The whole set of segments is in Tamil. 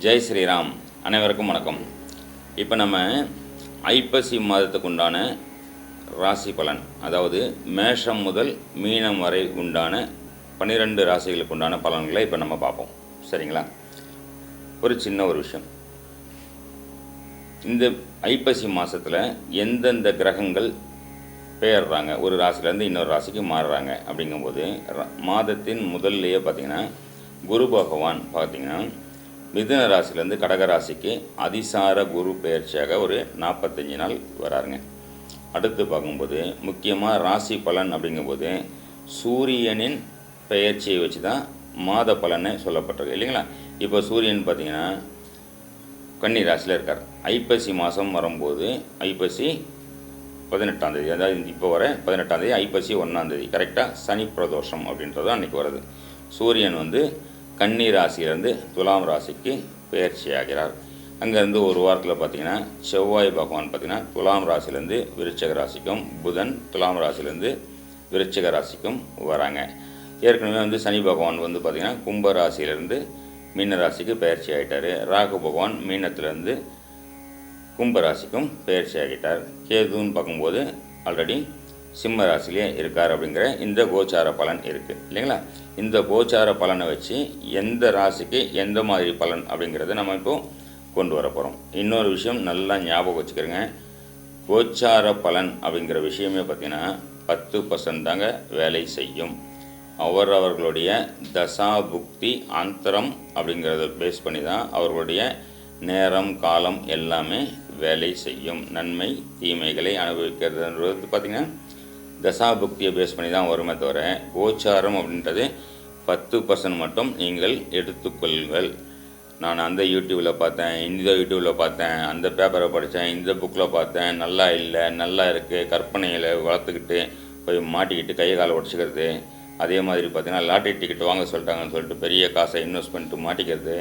ஜெய் ஸ்ரீராம். அனைவருக்கும் வணக்கம். இப்போ நம்ம ஐப்பசி மாதத்துக்கு உண்டான ராசி பலன் அதாவது மேஷம் முதல் மீனம் வரை உண்டான பன்னிரெண்டு ராசிகளுக்கு உண்டான பலன்களை இப்போ நம்ம பார்ப்போம். சரிங்களா? ஒரு சின்ன ஒரு விஷயம். இந்த ஐப்பசி மாதத்தில் எந்தெந்த கிரகங்கள் பெயர்றாங்க? ஒரு ராசிலேருந்து இன்னொரு ராசிக்கு மாறுறாங்க. அப்படிங்கும்போது மாதத்தின் முதல்லையே பார்த்திங்கன்னா குரு பகவான் பார்த்திங்கன்னா மிதுன ராசிலேருந்து கடகராசிக்கு அதிசார குரு பெயர்ச்சியாக ஒரு நாற்பத்தஞ்சு நாள் வராருங்க. அடுத்து பார்க்கும்போது முக்கியமாக ராசி பலன் அப்படிங்கும்போது சூரியனின் பெயர்ச்சியை வச்சு தான் மாத பலனை சொல்லப்பட்டிருக்கு இல்லைங்களா? இப்போ சூரியன் பார்த்தீங்கன்னா கன்னி ராசியில் இருக்கார். ஐப்பசி மாதம் வரும்போது ஐப்பசி பதினெட்டாந்தேதி அதாவது இப்போ வர பதினெட்டாந்தேதி ஐப்பசி ஒன்றாந்தேதி கரெக்டாக சனி பிரதோஷம் அப்படின்றது அன்றைக்கி வருது சூரியன் வந்து கன்னி ராசியிலேருந்து துலாம் ராசிக்கு பெயர்ச்சி ஆகிறார் அங்கேருந்து ஒரு வாரத்தில் பார்த்தீங்கன்னா செவ்வாய் பகவான் பார்த்தீங்கன்னா துலாம் ராசியிலேருந்து விருச்சக ராசிக்கும் புதன் துலாம் ராசியிலேருந்து விருச்சக ராசிக்கும் வராங்க. ஏற்கனவே வந்து சனி பகவான் வந்து பார்த்திங்கன்னா கும்ப ராசியிலேருந்து மீன ராசிக்கு பயிற்சி ஆகிட்டார் ராகு பகவான் மீனத்திலேருந்து கும்ப ராசிக்கும் பெயர்ச்சி ஆகிட்டார். கேதுன்னு பார்க்கும்போது ஆல்ரெடி சிம்ம ராசிலேயே இருக்கார் அப்படிங்கிற இந்த கோச்சார பலன் இருக்குது இல்லைங்களா? இந்த கோச்சார பலனை வச்சு எந்த ராசிக்கு எந்த மாதிரி பலன் அப்படிங்கிறத நம்ம இப்போ கொண்டு வர போகிறோம் இன்னொரு விஷயம் நல்லா ஞாபகம் வச்சுக்கிறோங்க. கோச்சார பலன் அப்படிங்கிற விஷயமே பார்த்தீங்கன்னா பத்து பர்சன்ட் தாங்க வேலை செய்யும். அவரவர்களுடைய தசா புக்தி அந்தரம் அப்படிங்கிறத பேஸ் பண்ணி தான் அவர்களுடைய நேரம் காலம் எல்லாமே வேலை செய்யும். நன்மை தீமைகளை அனுபவிக்கிறதுன்றது பார்த்திங்கன்னா தசாபுக்தியை பேஸ் பண்ணி தான் வருமே தவிர கோச்சாரம் அப்படின்றது பத்து பர்சன்ட் மட்டும் நீங்கள் எடுத்துக்கொள்ளுங்கள். நான் அந்த யூடியூப்பில் பார்த்தேன் இந்த யூடியூப்பில் பார்த்தேன் அந்த பேப்பரை படித்தேன் இந்த புக்கில் பார்த்தேன் நல்லா இல்லை நல்லா இருக்குது கற்பனையில் வளர்த்துக்கிட்டு போய் மாட்டிக்கிட்டு கையை காலை உடச்சிக்கிறது. அதே மாதிரி பார்த்தீங்கன்னா லாட்ரி டிக்கெட் வாங்க சொல்லிட்டாங்கன்னு சொல்லிட்டு பெரிய காசை இன்வெஸ்ட் பண்ணிட்டு மாட்டிக்கிறது.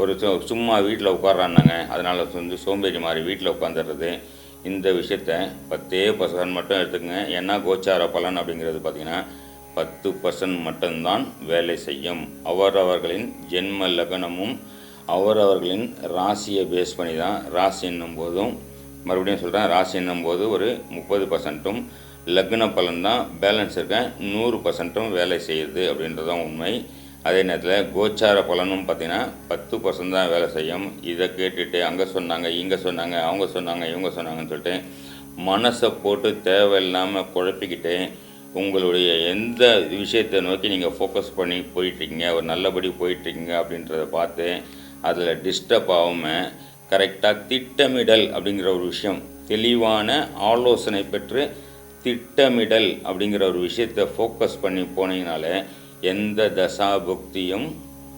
ஒரு சும்மா வீட்டில் உட்காடுறான்னாங்க அதனால் வந்து சோம்பேறி மாதிரி வீட்டில் உட்காந்துடுறது இந்த விஷயத்த பத்தே பர்சன்ட் மட்டும் எடுத்துக்கங்க. ஏன்னா கோச்சார பலன் அப்படிங்கிறது பார்த்திங்கன்னா பத்து பர்சன்ட் மட்டும்தான் வேலை செய்யும். அவரவர்களின் ஜென்ம லக்னமும் அவரவர்களின் ராசியை பேஸ் பண்ணி தான் ராசி என்னும் போதும் மறுபடியும் சொல்கிறேன் ராசி என்னும் போது ஒரு முப்பது பர்சன்ட்டும் லக்ன பலன் தான் பேலன்ஸ் இருக்க நூறு பர்சன்ட்டும் வேலை செய்யுது அப்படின்றதான் உண்மை. அதே நேரத்தில் கோச்சார பலனும் பார்த்தீங்கன்னா பத்து பர்சன்ட் தான் வேலை செய்யும். இதை கேட்டுட்டு அங்கே சொன்னாங்க இங்கே சொன்னாங்க அவங்க சொன்னாங்க இவங்க சொன்னாங்கன்னு சொல்லிட்டு மனசை போட்டு தேவையில்லாமல் குழப்பிக்கிட்டு உங்களுடைய எந்த விஷயத்தை நோக்கி நீங்கள் ஃபோக்கஸ் பண்ணி போயிட்டுருக்கீங்க ஒரு நல்லபடி போயிட்டுருக்கீங்க அப்படின்றத பார்த்து அதில் டிஸ்டர்ப் ஆகாமல் கரெக்டாக திட்டமிடல் அப்படிங்கிற ஒரு விஷயம் தெளிவான ஆலோசனை பெற்று திட்டமிடல் அப்படிங்கிற ஒரு விஷயத்தை ஃபோக்கஸ் பண்ணி போனீங்கனாலே எந்த தசாபுக்தியும்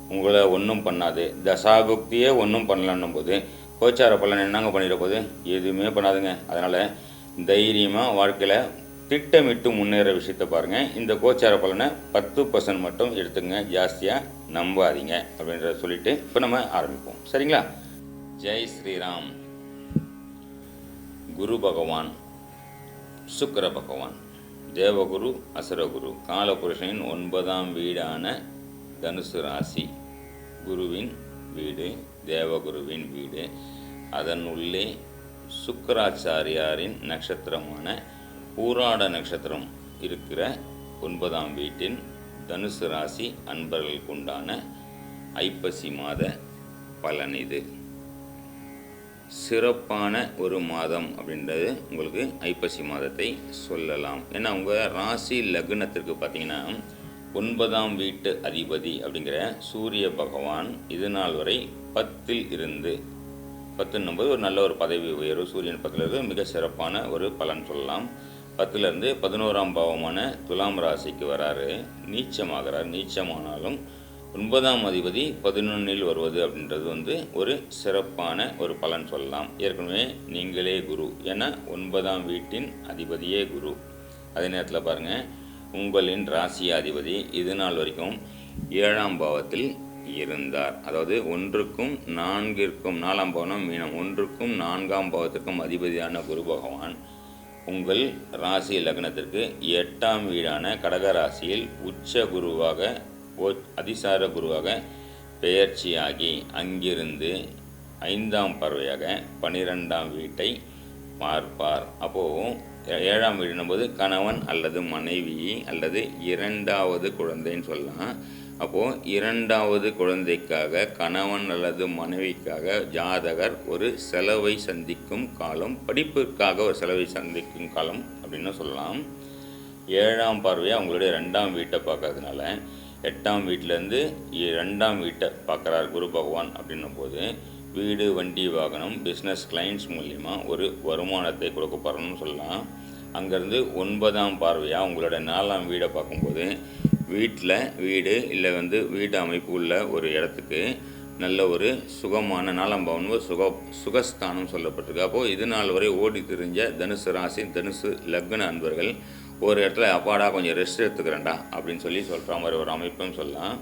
உங்களை ஒன்றும் பண்ணாது. தசாபுக்தியே ஒன்றும் பண்ணலன்னும் போது கோச்சார பலன் என்னங்க பண்ணிட போது எதுவுமே பண்ணாதுங்க. அதனால் தைரியமாக வாழ்க்கையில் திட்டமிட்டு முன்னேற விஷயத்த பாருங்கள் இந்த கோச்சார பலனை பத்து பர்சன்ட் மட்டும் எடுத்துங்க. ஜாஸ்தியாக நம்பாதீங்க அப்படின்றத சொல்லிட்டு இப்போ நம்ம ஆரம்பிப்போம். சரிங்களா? ஜெய் ஸ்ரீராம். குரு பகவான் சுக்கர பகவான். தேவகுரு அசுரகுரு. காலபுருஷனின் ஒன்பதாம் வீடான தனுசு ராசி குருவின் வீடு தேவகுருவின் வீடு. அதன் உள்ளே சுக்கராச்சாரியாரின் நட்சத்திரமான ஊராட நட்சத்திரம் இருக்கிற ஒன்பதாம் வீட்டின் தனுசு ராசி அன்பர்களுக்குண்டான ஐப்பசி மாத பலன் இது. சிறப்பான ஒரு மாதம் அப்படின்றது உங்களுக்கு ஐப்பசி மாதத்தை சொல்லலாம். ஏன்னா உங்கள் ராசி லக்னத்திற்கு பார்த்தீங்கன்னா ஒன்பதாம் வீட்டு அதிபதி அப்படிங்கிற சூரிய பகவான் இது நாள் வரை பத்தில் இருந்து பத்துன்னும்போது ஒரு நல்ல ஒரு பதவி உயர்வு சூரியன் பத்தில் இருந்து மிக சிறப்பான ஒரு பலன் சொல்லலாம். பத்துலேருந்து பதினோராம் பாவமான துலாம் ராசிக்கு வராரு. நீச்சமாகிறார். நீச்சமானாலும் ஒன்பதாம் அதிபதி பதினொன்னில் வருவது அப்படின்றது வந்து ஒரு சிறப்பான ஒரு பலன் சொல்லலாம். ஏற்கனவே நீங்களே குரு. ஏன்னா ஒன்பதாம் வீட்டின் அதிபதியே குரு. அதே நேரத்தில் பாருங்கள் உங்களின் ராசி அதிபதி இது நாள் வரைக்கும் ஏழாம் பாவத்தில் இருந்தார். அதாவது ஒன்றுக்கும் நான்கிற்கும் நாலாம் பவனம் மீனம் ஒன்றுக்கும் நான்காம் பாவத்திற்கும் அதிபதியான குரு பகவான் உங்கள் ராசி லக்னத்திற்கு எட்டாம் வீடான கடக ராசியில் உச்ச குருவாக ஓ அதிசார குருவாக பெயர்ச்சியாகி அங்கிருந்து ஐந்தாம் பறவையாக பனிரெண்டாம் வீட்டை பார்ப்பார். அப்போது ஏழாம் வீடுனும்போது கணவன் அல்லது மனைவி அல்லது இரண்டாவது குழந்தைன்னு சொல்லலாம். அப்போது இரண்டாவது குழந்தைக்காக கணவன் அல்லது மனைவிக்காக ஜாதகர் ஒரு செலவை சந்திக்கும் காலம் படிப்பிற்காக ஒரு செலவை சந்திக்கும் காலம் அப்படின்னு சொல்லலாம். ஏழாம் பார்வையாக அவங்களுடைய ரெண்டாம் வீட்டை பார்க்கறதுனால எட்டாம் வீட்டிலேருந்து ரெண்டாம் வீட்டை பார்க்குறார் குரு பகவான் அப்படின்னும் போது வீடு வண்டி வாகனம் பிஸ்னஸ் கிளைண்ட்ஸ் மூலிமா ஒரு வருமானத்தை கொடுக்க போகிறோம்னு சொல்லலாம். அங்கேருந்து ஒன்பதாம் பார்வையாக உங்களோட நாலாம் வீடை பார்க்கும்போது வீட்டில் வீடு இல்லை வந்து வீட்டு அமைப்பு உள்ள ஒரு இடத்துக்கு நல்ல ஒரு சுகமான நாலாம் பவன் சுக சுகஸ்தானம் சொல்லப்பட்டிருக்கு. அப்போது இது நாள் வரை ஓடி திரிஞ்ச தனுசு ராசி தனுசு லக்ன அன்பர்கள் ஒரு இடத்துல அப்பாடா கொஞ்சம் ரெஸ்ட் எடுத்துக்கிறேன்டா அப்படின்னு சொல்லி சொல்கிற மாதிரி ஒரு அமைப்பும் சொல்லலாம்.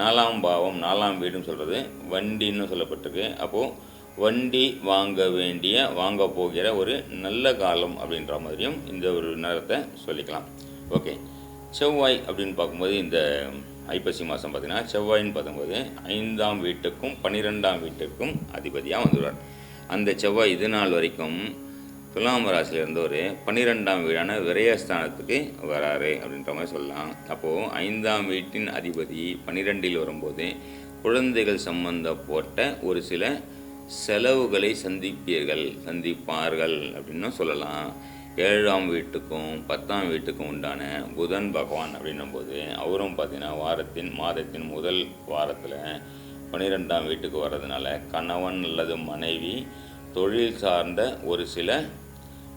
நாலாம் பாவம் நாலாம் வீடுன்னு சொல்கிறது வண்டின்னு சொல்லப்பட்டிருக்கு. அப்போது வண்டி வாங்க வேண்டிய வாங்க போகிற ஒரு நல்ல காலம் அப்படின்ற மாதிரியும் இந்த ஒரு நேரத்தை சொல்லிக்கலாம். ஓகே. செவ்வாய் அப்படின்னு பார்க்கும்போது இந்த ஐப்பசி மாதம் பார்த்திங்கன்னா செவ்வாயின்னு பார்க்கும்போது ஐந்தாம் வீட்டுக்கும் பன்னிரெண்டாம் வீட்டுக்கும் அதிபதியாக வந்துடுவார். அந்த செவ்வாய் இது நாள் வரைக்கும் துலாம் ராசியில் இருந்தவர் பன்னிரெண்டாம் வீடான விரயஸ்தானத்துக்கு வராரு அப்படின்ற மாதிரி சொல்லலாம். அப்போது ஐந்தாம் வீட்டின் அதிபதி பன்னிரெண்டில் வரும்போது குழந்தைகள் சம்பந்தப்பட்ட ஒரு சில செலவுகளை சந்திப்பீர்கள் சந்திப்பார்கள் அப்படின்னும் சொல்லலாம். ஏழாம் வீட்டுக்கும் பத்தாம் வீட்டுக்கும் உண்டான புதன் பகவான் அப்படின்னும் போது அவரும் பார்த்தீங்கன்னா வாரத்தின் மாதத்தின் முதல் வாரத்தில் பன்னிரெண்டாம் வீட்டுக்கு வர்றதுனால கணவன் அல்லது மனைவி தொழில் சார்ந்த ஒரு சில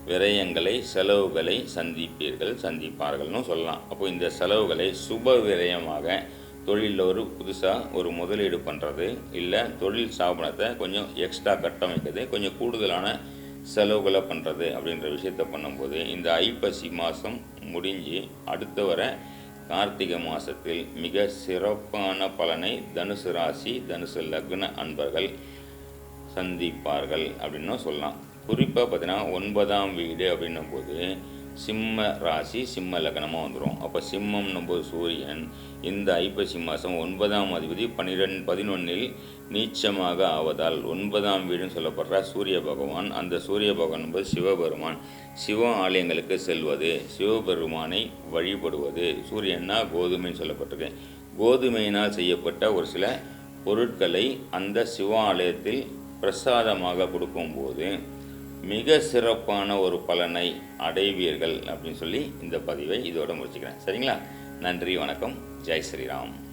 விரயங்களை செலவுகளை சந்திப்பீர்கள் சந்திப்பார்கள்னு சொல்லலாம். அப்போ இந்த செலவுகளை சுப விரயமாக தொழிலில் ஒரு புதுசாக ஒரு முதலீடு பண்ணுறது இல்லை தொழில் ஸ்தாபனத்தை கொஞ்சம் எக்ஸ்ட்ரா கட்டமைக்கிறது கொஞ்சம் கூடுதலான செலவுகளை பண்ணுறது அப்படின்ற விஷயத்த பண்ணும்போது இந்த ஐப்பசி மாதம் முடிஞ்சு அடுத்து வர கார்த்திகை மாதத்தில் மிக சிறப்பான பலனை தனுசு ராசி தனுசு லக்ன அன்பர்கள் சந்திப்பார்கள் அப்படின்னும் சொல்லலாம். குறிப்பாக பார்த்தீங்கன்னா ஒன்பதாம் வீடு அப்படின்னும் போது சிம்ம ராசி சிம்ம லக்னமாக வந்துடும் அப்போ சிம்மம்னும் போது சூரியன் இந்த ஐப்பசி மாதம் ஒன்பதாம் அதிபதி பன்னிரெண்டு பதினொன்னில் நீச்சமாக ஆவதால் ஒன்பதாம் வீடுன்னு சொல்லப்படுற சூரிய பகவான் அந்த சூரிய பகவான் என்பது சிவபெருமான். சிவ ஆலயங்களுக்கு செல்வது சிவபெருமானை வழிபடுவது. சூரியன்னா கோதுமைன்னு சொல்லப்பட்டிருக்கு. கோதுமையினால் செய்யப்பட்ட ஒரு சில பொருட்களை அந்த சிவ ஆலயத்தில் பிரசாதமாக கொடுக்கும்போது மிக சிறப்பான ஒரு பலனை அடைவீர்கள் அப்படின்னு சொல்லி இந்த பதிவை இதோட முடிச்சுக்கிறேன். சரிங்களா? நன்றி வணக்கம். ஜெய் ஸ்ரீராம்.